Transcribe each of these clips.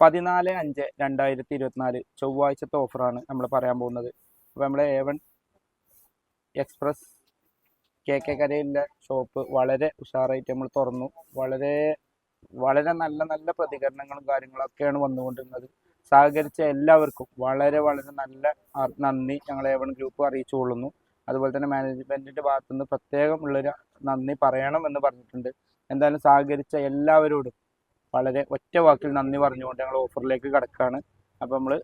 പതിനാല് അഞ്ച് രണ്ടായിരത്തി ഇരുപത്തിനാല് ചൊവ്വാഴ്ചത്തെ ഓഫറാണ് നമ്മൾ പറയാൻ പോകുന്നത്. അപ്പോൾ നമ്മളെ A one express K K കരയിലെ ഷോപ്പ് വളരെ ഉഷാറായിട്ട് നമ്മൾ തുറന്നു. വളരെ വളരെ നല്ല നല്ല പ്രതികരണങ്ങളും കാര്യങ്ങളൊക്കെയാണ് വന്നുകൊണ്ടിരുന്നത്. സഹകരിച്ച എല്ലാവർക്കും വളരെ വളരെ നല്ല നന്ദി ഞങ്ങൾ എ വൺ ഗ്രൂപ്പ് അറിയിച്ചു കൊള്ളുന്നു. അതുപോലെ തന്നെ മാനേജ്മെന്റിന്റെ ഭാഗത്തുനിന്ന് പ്രത്യേകമുള്ളൊരു നന്ദി പറയണം എന്ന് പറഞ്ഞിട്ടുണ്ട്. എന്തായാലും സഹകരിച്ച എല്ലാവരോടും വളരെ ഒറ്റ വാക്കിൽ നന്ദി പറഞ്ഞുകൊണ്ട് ഞങ്ങൾ ഓഫറിലേക്ക് കിടക്കുകയാണ്. അപ്പോൾ നമ്മൾ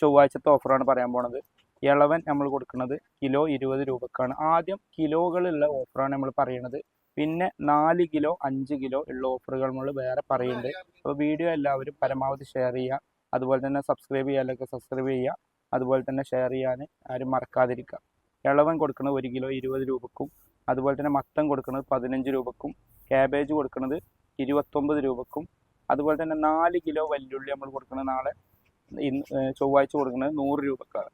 ചൊവ്വാഴ്ചത്തെ ഓഫറാണ് പറയാൻ പോണത്. ഇളവൻ നമ്മൾ കൊടുക്കുന്നത് കിലോ ഇരുപത് രൂപക്കാണ്. ആദ്യം കിലോകളുള്ള ഓഫറാണ് നമ്മൾ പറയുന്നത് പിന്നെ നാല് കിലോ അഞ്ച് കിലോ ഉള്ള ഓഫറുകൾ നമ്മൾ വേറെ പറയുന്നുണ്ട്. അപ്പോൾ വീഡിയോ എല്ലാവരും പരമാവധി ഷെയർ ചെയ്യുക. അതുപോലെ തന്നെ സബ്സ്ക്രൈബ് ചെയ്യാനൊക്കെ സബ്സ്ക്രൈബ് ചെയ്യുക. അതുപോലെ തന്നെ ഷെയർ ചെയ്യാൻ ആരും മറക്കാതിരിക്കുക. ഇളവൻ കൊടുക്കുന്നത് ഒരു കിലോ ഇരുപത് രൂപക്കും അതുപോലെ തന്നെ മത്തൻ കൊടുക്കുന്നത് പതിനഞ്ച് രൂപക്കും ക്യാബേജ് കൊടുക്കുന്നത് ഇരുപത്തൊമ്പത് രൂപക്കും അതുപോലെ തന്നെ നാല് കിലോ വല്യുള്ളി നമ്മൾ കൊടുക്കുന്നത് നാളെ ഇന്ന് ചൊവ്വാഴ്ച കൊടുക്കുന്നത് നൂറ് രൂപക്കാണ്.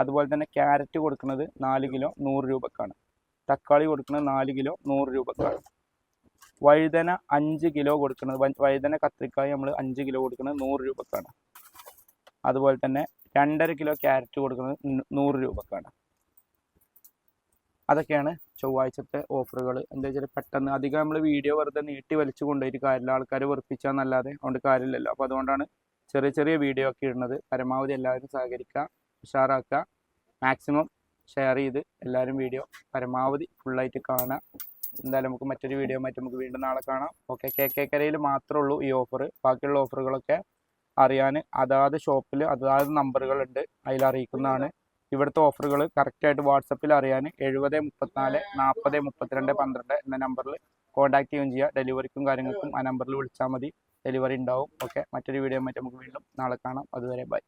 അതുപോലെ തന്നെ ക്യാരറ്റ് കൊടുക്കുന്നത് നാല് കിലോ നൂറ് രൂപക്കാണ്. തക്കാളി കൊടുക്കുന്നത് നാല് കിലോ നൂറ് രൂപക്കാണ്. വഴുതന അഞ്ച് കിലോ കൊടുക്കുന്നത് വഴുതന കത്തിരിക്കായ നമ്മൾ അഞ്ച് കിലോ കൊടുക്കുന്നത് നൂറ് രൂപക്കാണ്. അതുപോലെ തന്നെ രണ്ടര കിലോ ക്യാരറ്റ് കൊടുക്കുന്നത് നൂറ് രൂപക്കാണ്. അതൊക്കെയാണ് ചൊവ്വാഴ്ചത്തെ ഓഫറുകൾ എന്താ വെച്ചാൽ പെട്ടെന്ന് അധികം നമ്മൾ വീഡിയോ വെറുതെ നീട്ടി വലിച്ചു കൊണ്ടുപോയിട്ട് കാര്യമില്ല. ആൾക്കാർ വെറുപ്പിച്ചാന്നല്ലാതെ അതുകൊണ്ട് കാര്യമില്ലല്ലോ. അപ്പോൾ അതുകൊണ്ടാണ് ചെറിയ ചെറിയ വീഡിയോ ഒക്കെ ഇടുന്നത്. പരമാവധി എല്ലാവരും സഹകരിക്കുക ഉഷാറാക്കുക. മാക്സിമം ഷെയർ ചെയ്ത് എല്ലാവരും വീഡിയോ പരമാവധി ഫുള്ളായിട്ട് കാണുക. എന്തായാലും നമുക്ക് മറ്റൊരു വീഡിയോ മറ്റും നമുക്ക് വീണ്ടും നാളെ കാണാം. ഓക്കെ കെ കെ കരയിൽ മാത്രമേ ഉള്ളൂ ഈ ഓഫർ ബാക്കിയുള്ള ഓഫറുകളൊക്കെ അറിയാൻ അതാത് ഷോപ്പിൽ അതാത് നമ്പറുകളുണ്ട് അതിൽ അറിയിക്കുന്നതാണ്. ഇവിടുത്തെ ഓഫറുകൾ കറക്റ്റായിട്ട് വാട്സപ്പിൽ അറിയാൻ എഴുപത് മുപ്പത്തിനാല് നാൽപ്പത് മുപ്പത്തിരണ്ട് പന്ത്രണ്ട് എന്ന നമ്പറിൽ കോൺടാക്ട് ചെയ്യുകയും ചെയ്യുക ഡെലിവറിക്കും കാര്യങ്ങൾക്കും ആ നമ്പറിൽ വിളിച്ചാൽ മതി. ഡെലിവറി ഉണ്ടാവും. ഓക്കെ മറ്റൊരു വീഡിയോ ആയിട്ട് നമുക്ക് വീണ്ടും നാളെ കാണാം. അതുവരെ ബൈ